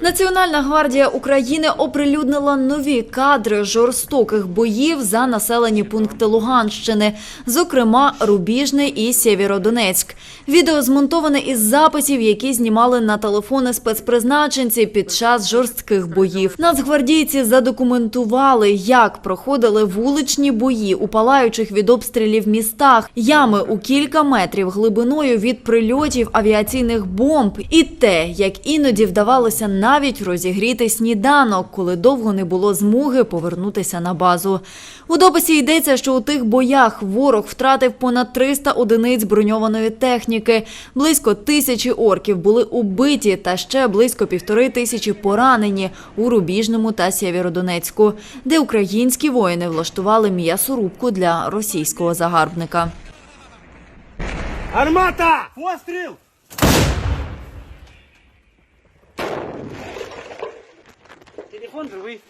Національна гвардія України оприлюднила нові кадри жорстоких боїв за населені пункти Луганщини, зокрема Рубіжний і Сєвєродонецьк. Відео змонтоване із записів, які знімали на телефони спецпризначенці під час жорстких боїв. Нацгвардійці задокументували, як проходили вуличні бої у палаючих від обстрілів містах, ями у кілька метрів глибиною від прильотів авіаційних бомб, і те, як іноді вдавалося навіть розігріти сніданок, коли довго не було змоги повернутися на базу. У дописі йдеться, що у тих боях ворог втратив понад 300 одиниць броньованої техніки, близько тисячі орків були убиті та ще близько півтори тисячі поранені у Рубіжному та Сєвєродонецьку, де українські воїни влаштували м'ясорубку для російського загарбника. Армата! Постріл! Ich wundere.